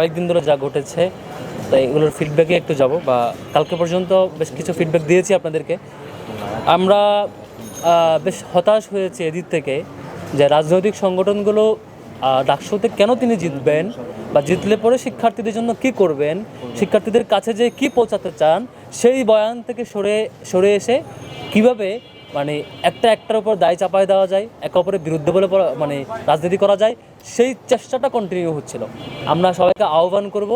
কয়েকদিন ধরে যা ঘটেছে তাই এগুলোর ফিডব্যাকে একটু যাব বা কালকে পর্যন্ত বেশ কিছু ফিডব্যাক দিয়েছি আপনাদেরকে। আমরা বেশ হতাশ হয়েছি এদিক থেকে যে রাজনৈতিক সংগঠনগুলো ডাকসুতে কেন তিনি জিতবেন বা জিতলে পরে শিক্ষার্থীদের জন্য কি করবেন, শিক্ষার্থীদের কাছে যে কি পৌঁছাতে চান, সেই বয়ান থেকে সরে সরে এসে কীভাবে মানে একটা একটার উপর দায় চাপায় দেওয়া যায়, একে অপরের বিরুদ্ধে বলে মানে রাজনীতি করা যায়, সেই চেষ্টাটা কন্টিনিউ হচ্ছিল। আমরা সবাইকে আহ্বান করব,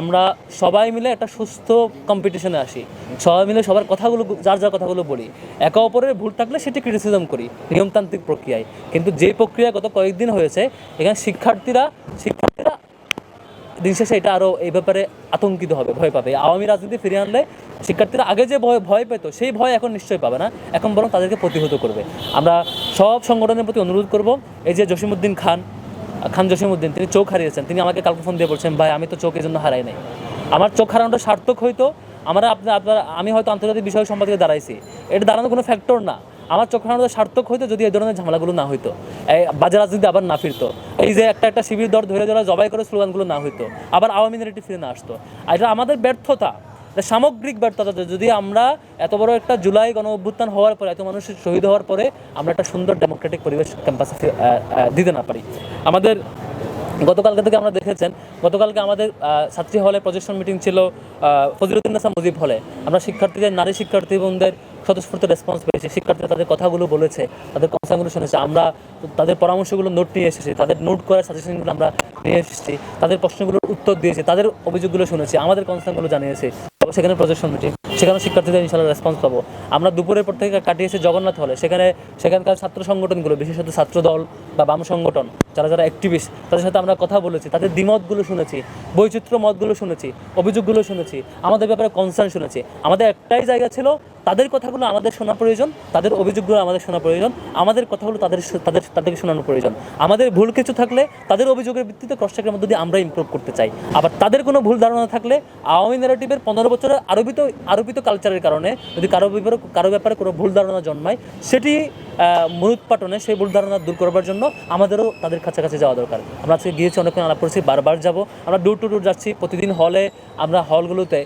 আমরা সবাই মিলে একটা সুস্থ কম্পিটিশনে আসি। সবাই মিলে সবার কথাগুলো, যার যার কথাগুলো বলি। একে অপরের ভুল থাকলে সেটি ক্রিটিসিজম করি, নিয়মতান্ত্রিক প্রক্রিয়ায়। কিন্তু যে প্রক্রিয়া গত কয়েকদিন হয়েছে, এখানে শিক্ষার্থীরা শিক্ষার্থীরা দিন শেষে এটা আরও এই ব্যাপারে আতঙ্কিত হবে, ভয় পাবে। আওয়ামী রাজনীতি ফিরিয়ে আনলে শিক্ষার্থীরা আগে যে ভয় ভয় পেত, সেই ভয় এখন নিশ্চয়ই পাবে না। এখন বরং তাদেরকে প্রতিহত করবে। আমরা সব সংগঠনের প্রতি অনুরোধ করব, এই যে জসিমউদ্দিন খান খান জসিমুদ্দিন তিনি চোখ হারিয়েছেন, তিনি আমাকে কালকে ফোন দিয়ে বলছেন, ভাই, আমি তো চোখ এই জন্য হারাই নাই। আমার চোখ হারানোটা সার্থক হয়তো, আমরা আপনার আপনার, আমি হয়তো আন্তর্জাতিক বিষয় সম্পাদকে দাঁড়াইছি। এটা দাঁড়ানোর কোনো ফ্যাক্টর না। আমার চোখ হারানোটা সার্থক হইতো, যদি এই ধরনের ঝামেলাগুলো না হইতো। এই বাজে রাজনীতি আবার না ফিরতো। এই যে একটা একটা শিবির দর ধরে ধরে জবাই করে স্লোগানগুলো না হইতো, আবার আওয়ামী মিনারিটি ফিরে না আসতো। আর এটা আমাদের ব্যর্থতা সামগ্রিক ব্যর্থতা যদি আমরা এত বড় একটা জুলাই গণ অভ্যুত্থান হওয়ার পরে, এত মানুষের শহীদ হওয়ার পরে আমরা একটা সুন্দর ডেমোক্রেটিক পরিবেশ ক্যাম্পাসে দিতে না পারি। আমাদের গতকালকে থেকে আমরা দেখেছেন গতকালকে আমাদের ছাত্রী হলে প্রজেকশন মিটিং ছিল আহ, ফজিলুদ্দিন নাসা মুজিব হলে। আমরা শিক্ষার্থীদের নারী শিক্ষার্থী বোনদের স্বতঃস্ফূর্ত রেসপন্স পেয়েছি। শিক্ষার্থীরা তাদের কথাগুলো বলেছে তাদের কনসার্নগুলো শুনেছে আমরা তাদের পরামর্শগুলো নোট নিয়ে এসেছি তাদের নোট করার সাজেশনগুলো আমরা নিয়ে এসেছি তাদের প্রশ্নগুলোর উত্তর দিয়েছি তাদের অভিযোগগুলো শুনেছি আমাদের কনসার্নগুলো জানিয়েছি। সেখানে প্রজেকশন মিটিং সেখানে শিক্ষার্থীদের ইনশাল্লাহ রেসপন্স পাবো। আমরা দুপুরের পর থেকে কাটিয়েছি জগন্নাথ হলে। সেখানে সেখানকার ছাত্র সংগঠনগুলো বিশেষত ছাত্র দল বা বাম সংগঠন যারা যারা অ্যাক্টিভিস্ট তাদের সাথে আমরা কথা বলেছি, তাদের দ্বিমতগুলো শুনেছি, বৈচিত্র্য মতগুলো শুনেছি, অভিযোগগুলো শুনেছি, আমাদের ব্যাপারে কনসার্ন শুনেছি। আমাদের একটাই জায়গা ছিল, তাদের কথাগুলো আমাদের শোনা প্রয়োজন, তাদের অভিযোগগুলো আমাদের শোনা প্রয়োজন, আমাদের কথাগুলো তাদের তাদের তাদেরকে শোনানো প্রয়োজন। আমাদের ভুল কিছু থাকলে, তাদের অভিযোগের ভিত্তিতে ক্রস চেকের মধ্যে দিয়ে আমরা ইমপ্রুভ করতে চাই। আবার তাদের কোনো ভুল ধারণা থাকলে, আওয়ামী ন্যারেটিভের পনেরো বছরের আরোপিত আরোপিত কালচারের কারণে, যদি কারও ব্যাপারে কারও ব্যাপারে কোনো ভুল ধারণা জন্মায়, সেটি মূলোৎপাটনে সেই ভুল ধারণা দূর করবার জন্য আমাদেরও তাদের কাছাকাছি যাওয়া দরকার। আমরা আজকে গিয়েছি, অনেকক্ষণ আলাপ করেছি, বারবার যাব। আমরা ডোর টু ডোর যাচ্ছি, প্রতিদিন হলে আমরা হলগুলোতে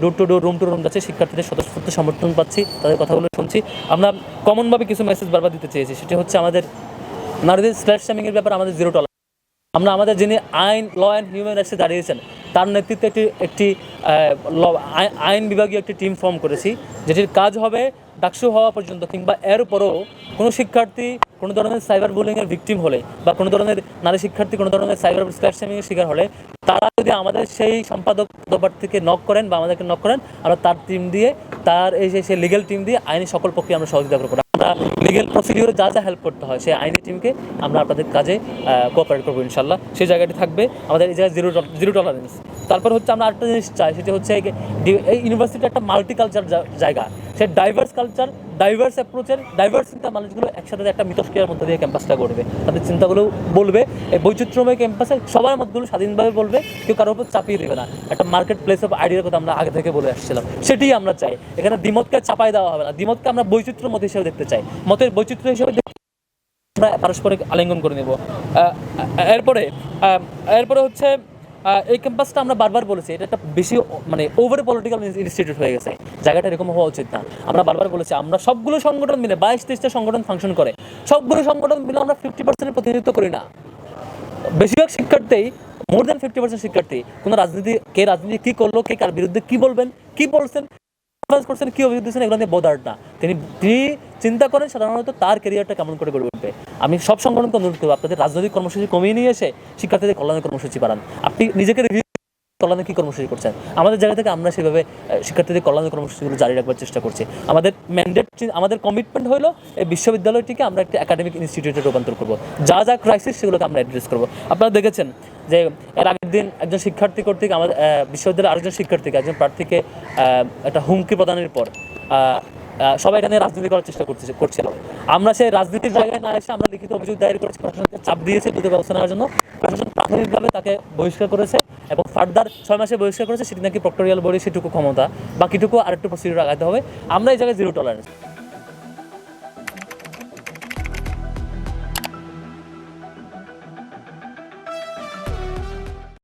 door to door room to room যাচ্ছি, শিক্ষার্থীদের স্বতঃস্ফূর্ত সমর্থন পাচ্ছি, তাদের কথাগুলো শুনছি। আমরা কমনভাবে কিছু মেসেজ বারবার দিতে চেয়েছি, সেটি হচ্ছে আমাদের নারীদের স্ল্যাশ স্যামিংয়ের ব্যাপারে আমাদের জিরো টলার আমরা আমাদের যিনি আইন ল অ্যান্ড হিউম্যান রাইটসে দাঁড়িয়েছেন তার নেতৃত্বে একটি একটি আইন বিভাগীয় একটি টিম ফর্ম করেছি, যেটির কাজ হবে ডাকসু হওয়া পর্যন্ত কিংবা এর উপরও কোনো শিক্ষার্থী কোনো ধরনের সাইবার বুলিংয়ের ভিকটিম হলে বা কোনো ধরনের নারী শিক্ষার্থী কোনো ধরনের সাইবার স্ল্যাশমিংয়ের শিকার হলে, তারা যদি আমাদের সেই সম্পাদক থেকে নক করেন বা আমাদেরকে নক করেন, আমরা তার টিম দিয়ে, তার এই সেই লিগেল টিম দিয়ে আইনি সকল পক্ষে আমরা সহযোগিতা করব। আমরা লিগেল প্রসিডিওরে যা যা হেল্প করতে হয়, সেই আইনি টিমকে আমরা আপনাদের কাজে কোঅপারেট করব ইনশাল্লাহ সেই জায়গাটি থাকবে। আমাদের এই জায়গায় জিরো জিরো টলারেন্স তারপর হচ্ছে আমরা আরেকটা জিনিস চাই, সেটি হচ্ছে এই ইউনিভার্সিটি একটা মাল্টিকালচার জায়গা। সে ডাইভার্স কালচার ডাইভার্স অ্যাপ্রোচের ডাইভার্স চিন্তা মানুষগুলো একসাথে একটা মিথস্ক্রিয়ার মধ্যে দিয়ে ক্যাম্পাসটা করবে তাদের চিন্তাগুলো বলবে, এই বৈচিত্র্যময় ক্যাম্পাসে সবার মতগুলো স্বাধীনভাবে বলবে, কেউ কারোর উপর চাপিয়ে দেবে না। একটা মার্কেট প্লেস অফ আইডিয়ার কথা আমরা আগে থেকে বলে আসছিলাম। সেটাই আমরা চাই। এখানে দ্বিমতকে চাপাই দেওয়া হবে না। দ্বিমতকে আমরা বৈচিত্র্য মত হিসেবে দেখতে চাই। মতের বৈচিত্র্য হিসেবে আমরা পারস্পরিক আলিঙ্গন করে নেব। এরপরে এরপরে হচ্ছে এই ক্যাম্পাসটা আমরা বারবার বলেছি, এটা একটা বেশি মানে ওভার পলিটিক্যাল ইনস্টিটিউট হয়ে গেছে। জায়গাটা এরকম হওয়া উচিত না। আমরা বারবার বলেছি, আমরা সবগুলো সংগঠন মিলে বাইশ তেইশটা সংগঠন ফাংশন করে, সবগুলো সংগঠন মিলে আমরা ফিফটি পার্সেন্টের প্রতিনিধিত্ব করি না। বেশিরভাগ শিক্ষার্থী মোর দ্যান ফিফটি পার্সেন্ট শিক্ষার্থী, কোনো রাজনীতি, কে রাজনীতি কী করল, কে কার বিরুদ্ধে কী বলবেন, কী বলছেন advance করছেন কি অভিযোগ দিচ্ছেন এগুলো নিয়ে বোধার না। তিনি তিনি চিন্তা করেন সাধারণত তার ক্যারিয়ারটা কেমন করে গড়ে উঠবে। আমি সব সংগঠনকে অনুরোধ করব, আপনাদের রাজনৈতিক কর্মসূচি কমিয়ে নিয়ে এসে শিক্ষার্থীদের কল্যাণের কর্মসূচি বাড়ান। আপনি নিজেকে রিভিউ কল্যাণে কী কর্মসূচি করছেন? আমাদের জায়গা থেকে আমরা সেভাবে শিক্ষার্থীদের কল্যাণের কর্মসূচিগুলো জারি রাখবার চেষ্টা করছি। আমাদের ম্যান্ডেট আমাদের কমিটমেন্ট হলো এই বিশ্ববিদ্যালয়টিকে আমরা একটা একাডেমিক ইনস্টিটিউটে রূপান্তর করব। যা যা ক্রাইসিস সেগুলোকে আমরা অ্যাড্রেস করব। আপনারা দেখেছেন যে এর আগের দিন একজন শিক্ষার্থী কর্তৃক আমাদের বিশ্ববিদ্যালয়ের আরেকজন শিক্ষার্থীকে, একজন প্রার্থীকে একটা হুমকি প্রদানের পর সবাই এখানে রাজনীতি করার চেষ্টা করছে, করছিল। আমরা সেই রাজনীতির জায়গায় না এসে আমরা লিখিত অভিযোগ দায়ের করেছি, প্রশাসনকে চাপ দিয়েছি, দ্রুত ব্যবস্থা নেওয়ার জন্য। প্রশাসন প্রাথমিকভাবে তাকে বহিষ্কার করেছে। এবং ফার্দার ছয় মাসে বহিষ্কার করেছে সেটি নাকি প্রক্টোরিয়াল বডি, সেটুকু ক্ষমতা, বাকিটুকু আরেকটু প্রসিডিউর আগাতে হবে। আমরা এই জায়গায় জিরো টলারেন্স